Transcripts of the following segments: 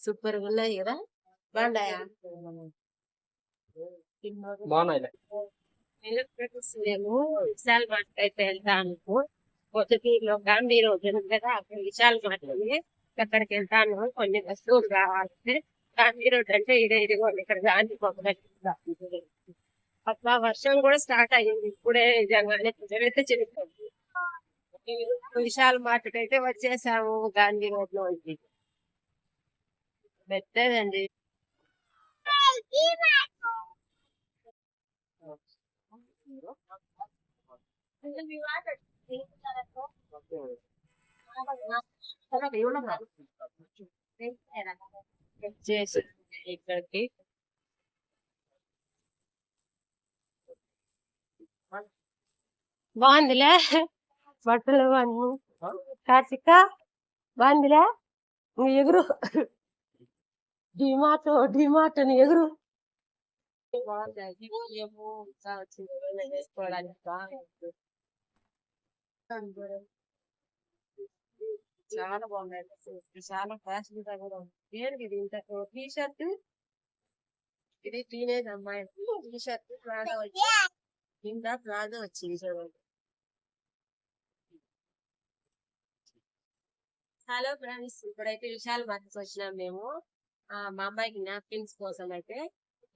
సూపర్గా ఉన్నాయి కదా బాగున్నాయా బాగున్నాయి మేము విశాల్ మార్ట్ అయితే వెళ్తాను పొద్దుటీలో గాంధీ రోడ్ ఉంది కదా అక్కడ విశాల్ మార్ట్ ఉంది అక్కడికి వెళ్తాను కొన్ని వస్తువులు కావాలంటే. గాంధీ రోడ్ అంటే ఇదే ఇదిగోండి ఇక్కడ గాంధీ బొమ్మ అట్లా వర్షం కూడా స్టార్ట్ అయ్యింది. ఇప్పుడే నిజంగానే కొంచెమైతే చిరుతుంది విశాల్ మార్ట్ అయితే వచ్చేసాము గాంధీ రోడ్లో ఉంది పెట్టేదండి ఇక్కడికి బాగుందిలే? బట్టలు అన్ని. కార్తిక బాగుందిలే? నువ్వు ఎగురు. డిమార్ట్ డిమార్ట్ అని ఎగురు. బాగుంది ఏమో వేసుకోవడానికి బాగుంది చాలా బాగున్నాయి. చాలా ఫ్యాషన్గా కూడా ఉంది. దేనికి ఇది ఇంత టీ షర్ట్ ఇది టీనేజ్ అమ్మాయి. టీ షర్ట్ ప్లాజో వచ్చి కింద ప్లాజో వచ్చింది చూడండి. హలో ఫ్రెండ్స్ ఇప్పుడైతే విశాల్ మార్కెట్ వచ్చినాం మేము. ఆ, మా అమ్మాయికి నాప్కిన్స్ కోసం అయితే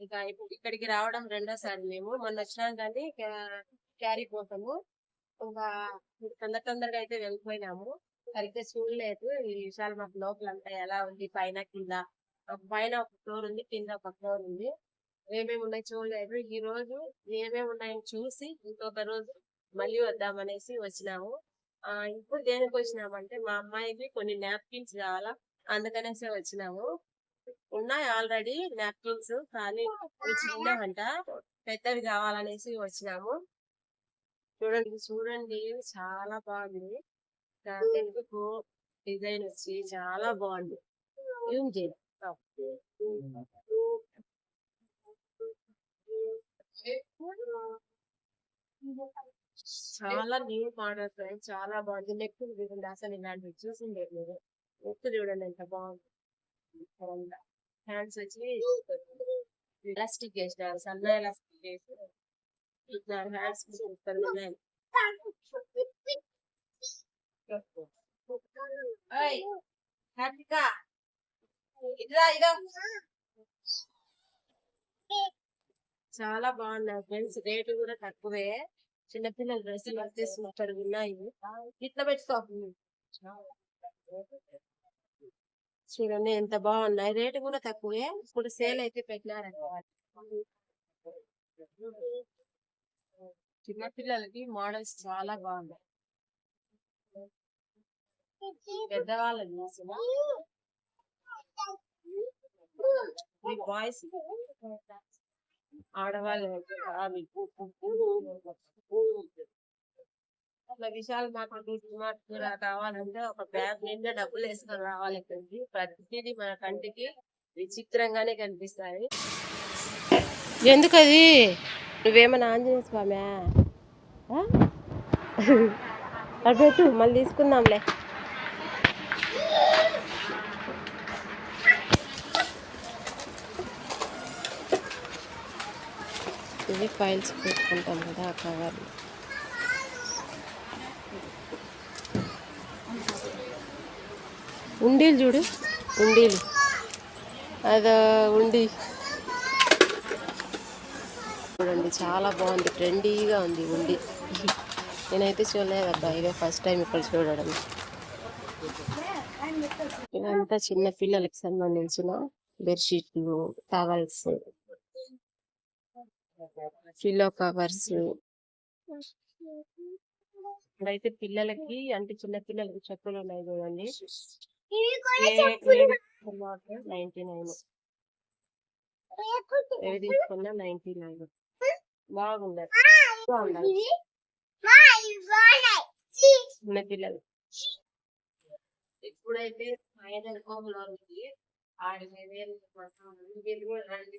ఇక ఇప్పుడు ఇక్కడికి రావడం రెండోసారి మేము. మొన్న వచ్చినాం కానీ క్యారీ కోసము. ఇంకా తొందర తొందరగా అయితే వెళ్ళిపోయినాము. సరిగ్గా చూడలేదు. ఈ విశాల్ మాకు లోపల అంతా ఎలా ఉంది? పైన కింద ఒక పైన ఒక ఫ్లోర్ ఉంది కింద ఒక ఫ్లోర్ ఉంది. ఏమేమి ఉన్నాయి చూడలేదు. ఈ రోజు ఏమేమి ఉన్నాయని చూసి ఇంకొక రోజు మళ్ళీ వద్దామనేసి వచ్చినాము. ఇప్పుడు దేనికి వచ్చినామంటే మా అమ్మాయికి కొన్ని నాప్కిన్స్ కావాలా? అందుకనేసి వచ్చినాము. ఉన్నాయి ఆల్రెడీ నాప్కిన్స్ కానీ చిన్నవంట. పెద్దవి కావాలనేసి వచ్చినాము. చూడండి చూడండి చాలా బాగుంది. ఎందుకు డిజైన్ వచ్చి చాలా బాగుంది. ఏం చేయాలి చాలా న్యూ మోడల్స్ చాలా బాగుంది. నెక్ చూడండి అసలు ఇలాంటివి చూసింది మీరు నెక్ చూడండి ఎంత బాగుంది. హ్యాండ్స్ వచ్చి ఎలాస్టిక్ చేసినారు. సన్న ఎలాస్టిక్ చేసి ఇచ్చినారు హ్యాండ్స్ సూపర్ ఉన్నాయి ఓయ్, కార్తిక ఇట్లా చాలా బాగున్నారు ఫ్రెండ్స్. రేటు కూడా తక్కువే. చిన్నపిల్లల డ్రెస్సులు అయితే సూపర్ ఉన్నాయి ఇట్లా పెట్టుకో చూడండి ఎంత బాగున్నాయి. రేటు కూడా తక్కువే. ఇప్పుడు సేల్ అయితే పెట్టినారంట చిన్నపిల్లలకి మోడల్స్ చాలా బాగున్నాయి. పెద్దవాళ్ళకి చూసిన బాయ్స్ ఆడవాళ్ళు అయితే అవి అట్లా విశాల్ మార్కెట్ మార్ట్ కూడా కావాలంటే ఒక బ్యాగ్ నిండా డబ్బులు వేసుకొని రావాలి ఇక్కడికి. ప్రతిదీ మన కంటికి విచిత్రంగానే కనిపిస్తాయి. ఎందుకది? నువ్వేమన్నా ఆంజనేయ స్వామి? అది మళ్ళీ తీసుకుందాంలే. ఇవి ఫైల్స్ పెట్టుకుంటాం కదా ఆ కవర్ ఉండీలు చూడు ఉండీలు. అదా ఉండి. చూడండి చాలా బాగుంది ట్రెండీగా ఉంది ఉండి. నేనైతే చూడలేదు అబ్బా ఇదే ఫస్ట్ టైం ఇక్కడ చూడడం. ఇదంతా చిన్న పిల్లలకు సంబంధించిన బెడ్షీట్లు టవల్స్ పిల్లో కవర్స్. ఇక్కడైతే పిల్లలకి అంటే చిన్న పిల్లలకి చెప్పులు ఉన్నాయి చూడండి. Ninety nine. ఏవి తీసుకున్నా నైన్టీ నైన్. బాగుంది? చిన్న పిల్లలు. ఇప్పుడైతే ఐదు కోములు ఉంది. ఆడి వేలు కూడా రండి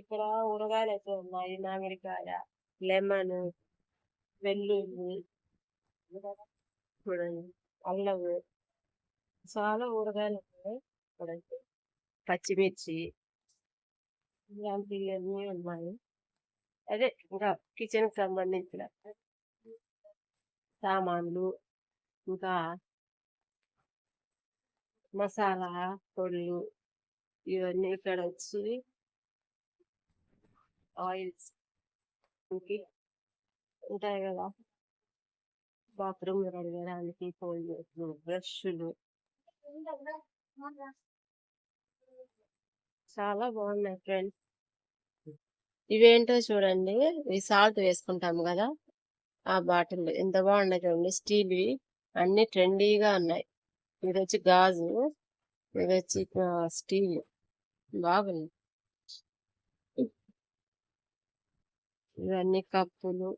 ఇక్కడ ఊరగాయలు అయితే ఉన్నాయి మామిడికాయ లెమన్ వెల్లుల్లి చూడండి అల్లము చాలా ఊరగాయలు ఉన్నాయి చూడండి పచ్చిమిర్చి ఇలాంటివన్నీ ఉన్నాయి అదే ఇంకా కిచెన్కి సంబంధించిన సామాన్లు ఇంకా మసాలా పొడులు ఇవన్నీ ఇక్కడ వచ్చి ఆయిల్స్ ఇంకి ఉంటాయి కదా. బాత్రూమ్ కడగడానికి ఫోల్డర్లు బ్రష్లు. చాలా బాగున్నాయి ఫ్రెండ్స్. ఇవేంటో చూడండి ఇవి సాల్ట్ వేసుకుంటాము కదా ఆ బాటిల్. ఎంత బాగున్నాయి చూడండి స్టీల్ అన్ని ట్రెండీగా ఉన్నాయి. ఇది వచ్చి గాజు ఇది వచ్చి స్టీల్. బాగుంది ఇవన్నీ కప్పులు.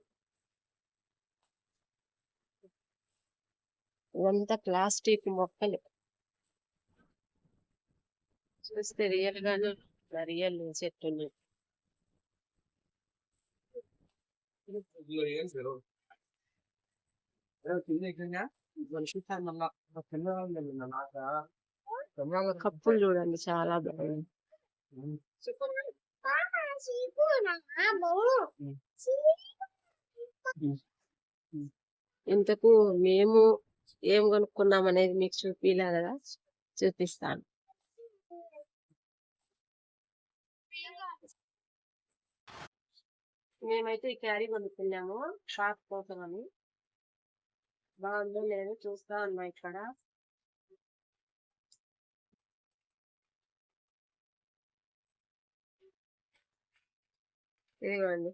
ఇవంతా ప్లాస్టిక్ మొక్కలు. చూస్తే రియల్ గానే రియల్ చెట్టు. కప్పులు చూడండి చాలా బాగుంది. ఇంతకు మేము ఏం కొనుక్కున్నాం అనేది మీకు చూపిలా కదా? చూపిస్తాను. మేమైతే ఈ క్యారీ కొనుక్కున్నాము షాప్ కోసం అని. బాగుందో లేదో చూస్తా ఉన్నా ఇక్కడ. ఇదిగోండి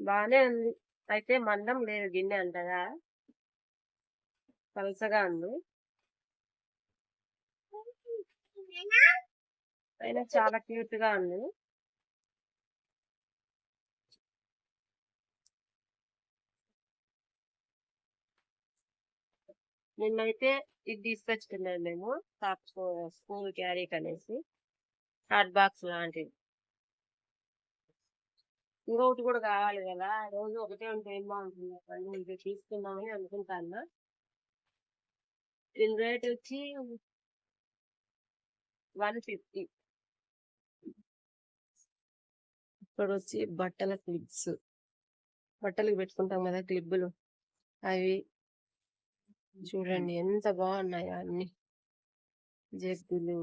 బాగానే ఉంది. అయితే మందం లేదు గిన్నె అంటగా పలసగా ఉంది. అయినా చాలా క్యూట్గా ఉంది. నిన్నైతే ఇది తీసుకొచ్చుకున్నాను మేము. స్కూల్ క్యారీకి అనేసి హాట్ బాక్స్ లాంటిది. ఇంకొకటి కూడా కావాలి కదా రోజు ఒకటే ఉంటే ఏం బాగుంటుంది? చెప్పండి ఇది తీసుకుందామని అనుకుంటాను దీని రేట్ వచ్చి వన్ ఫిఫ్టీ. ఇక్కడ వచ్చి బట్టల క్లిప్స్. బట్టలకు పెట్టుకుంటాం కదా క్లిప్పులు. అవి చూడండి ఎంత బాగున్నాయో అన్ని. జగ్గులు.